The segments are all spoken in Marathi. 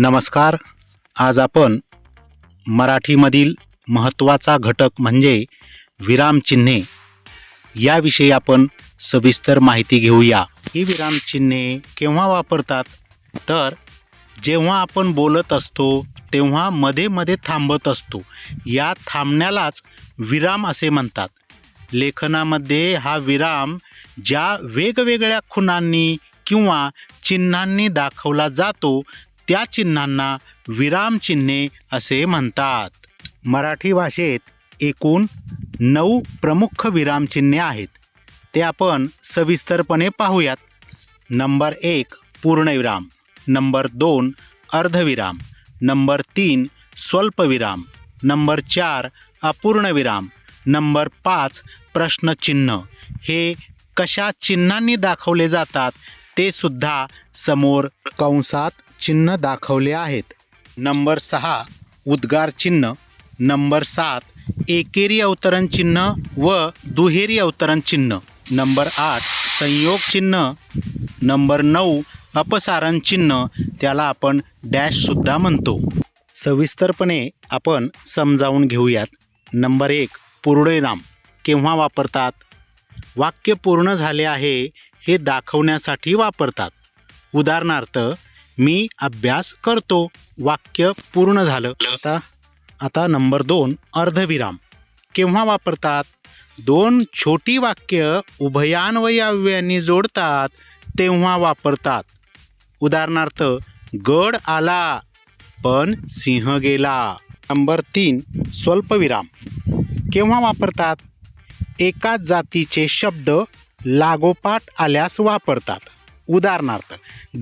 नमस्कार. आज आपण मराठीमधील महत्त्वाचा घटक म्हणजे विरामचिन्हे याविषयी आपण सविस्तर माहिती घेऊया. ही विरामचिन्हे केव्हा वापरतात? तर जेव्हा आपण बोलत असतो तेव्हा मध्ये मध्ये थांबत असतो. या थांबण्यालाच विराम असे म्हणतात. लेखनामध्ये हा विराम ज्या वेगवेगळ्या खुणांनी किंवा चिन्हांनी दाखवला जातो त्या चिन्हांना विरामचिन्हे असे म्हणतात. मराठी भाषेत एकूण नऊ प्रमुख विरामचिन्हे आहेत. ते आपण सविस्तरपणे पाहूयात. नंबर एक पूर्णविराम. नंबर दोन अर्धविराम. नंबर तीन स्वल्पविराम. नंबर चार अपूर्णविराम. नंबर पाच प्रश्नचिन्ह. हे कशा चिन्हांनी दाखवले जातात ते सुद्धा समोर कंसात चिन्ह दाखवले आहेत. नंबर सहा उद्गार चिन्ह. नंबर सात एकेरी अवतरण चिन्ह व दुहेरी अवतरण चिन्ह. नंबर आठ संयोग चिन्ह. नंबर नऊ अपसारण चिन्ह. त्याला आपण डॅशसुद्धा म्हणतो. सविस्तरपणे आपण समजावून घेऊयात. नंबर एक पूर्णविराम. केव्हा वापरतात? वाक्य पूर्ण झाले आहे हे दाखवण्यासाठी वापरतात. उदाहरणार्थ मी अभ्यास करतो. वाक्य पूर्ण झालं. आता आता नंबर दोन अर्धविराम. केव्हा वापरतात? दोन छोटी वाक्य उभयान्वयाव्यांनी जोडतात तेव्हा वापरतात. उदाहरणार्थ गड आला पण सिंह गेला. नंबर तीन स्वल्पविराम. केव्हा वापरतात? एकाच जातीचे शब्द लागोपाठ आल्यास वापरतात. उदाहरणार्थ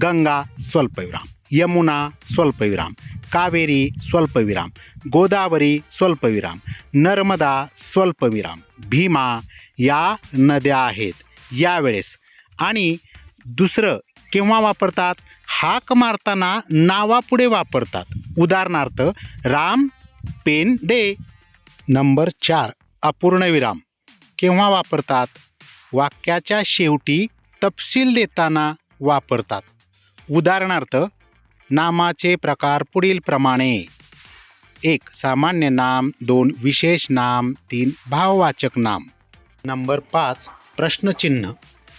गंगा स्वल्पविराम यमुना स्वल्पविराम कावेरी स्वल्पविराम गोदावरी स्वल्पविराम नर्मदा स्वल्पविराम भीमा या नद्या आहेत यावेळेस. आणि दुसरं केव्हा वापरतात? हाक मारताना नावापुढे वापरतात. उदाहरणार्थ राम पेन दे नंबर चार अपूर्णविराम केव्हा वापरतात? वाक्याच्या शेवटी तपशील देताना वापरतात. उदाहरणार्थ नामाचे प्रकार पुढीलप्रमाणे एक सामान्य नाम दोन विशेष नाम तीन भाववाचक नाम. नंबर पाच प्रश्नचिन्ह.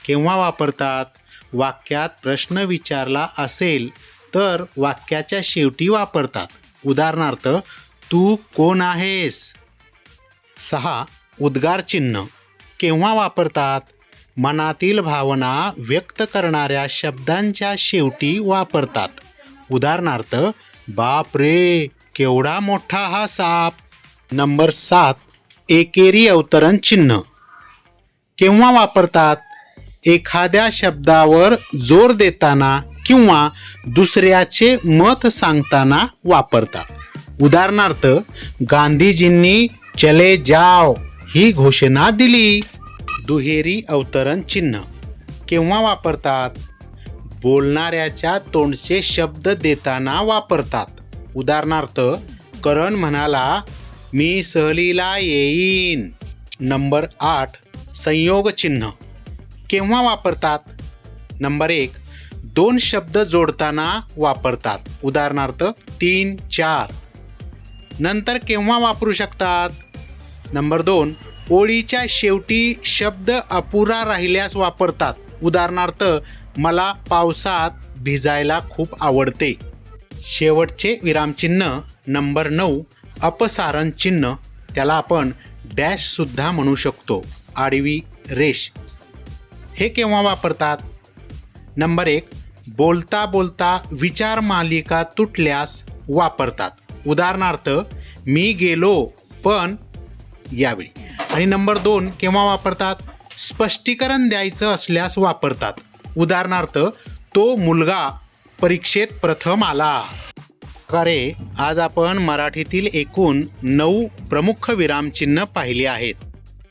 केव्हा वापरतात? वाक्यात प्रश्न विचारला असेल तर वाक्याच्या शेवटी वापरतात. उदाहरणार्थ तू कोण आहेस? सहा उद्गार चिन्ह. केव्हा वापरतात? मनातील भावना व्यक्त करणाऱ्या शब्दांच्या शेवटी वापरतात. उदाहरणार्थ बाप रे केवढा मोठा हा साप. नंबर सात एकेरी अवतरण चिन्ह. केव्हा वापरतात? एखाद्या शब्दावर जोर देताना किंवा दुसऱ्याचे मत सांगताना वापरतात. उदाहरणार्थ गांधीजींनी चले जाव ही घोषणा दिली. दुहेरी अवतरण चिन्ह. केव्हा वापरतात? बोलणाऱ्याच्या तोंडचे शब्द देताना वापरतात. उदाहरणार्थ करण म्हणाला मी सहलीला येईन. नंबर आठ संयोग चिन्ह. केव्हा वापरतात? नंबर एक दोन शब्द जोडताना वापरतात. उदाहरणार्थ तीन चार. नंतर केव्हा वापरू शकतात? नंबर दोन ओळीच्या शेवटी शब्द अपुरा राहिल्यास वापरतात. उदाहरणार्थ मला पावसात भिजायला खूप आवडते. शेवटचे विरामचिन्ह नंबर नऊ अपसारण चिन्ह त्याला आपण डॅशसुद्धा म्हणू शकतो. आडवी रेष. हे केव्हा वापरतात? नंबर एक बोलता बोलता विचार मालिका तुटल्यास वापरतात. उदाहरणार्थ मी गेलो पण यावेळी. आणि नंबर दोन केव्हा वापरतात? स्पष्टीकरण द्यायचं असल्यास वापरतात. उदाहरणार्थ तो मुलगा परीक्षेत प्रथम आला. प्रकारे आज आपण मराठीतील एकूण नऊ प्रमुख विरामचिन्ह पाहिली आहेत.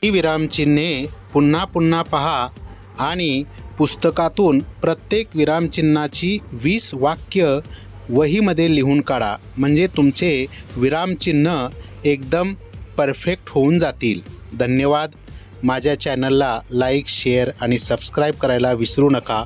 ही विरामचिन्हे पुन्हा पुन्हा पहा आणि पुस्तकातून प्रत्येक विरामचिन्हाची वीस वाक्य वहीमध्ये लिहून काढा. म्हणजे तुमचे विरामचिन्ह एकदम परफेक्ट होऊन जातील. धन्यवाद. माझ्या चॅनलला लाईक शेअर आणि सबस्क्राईब करायला विसरू नका.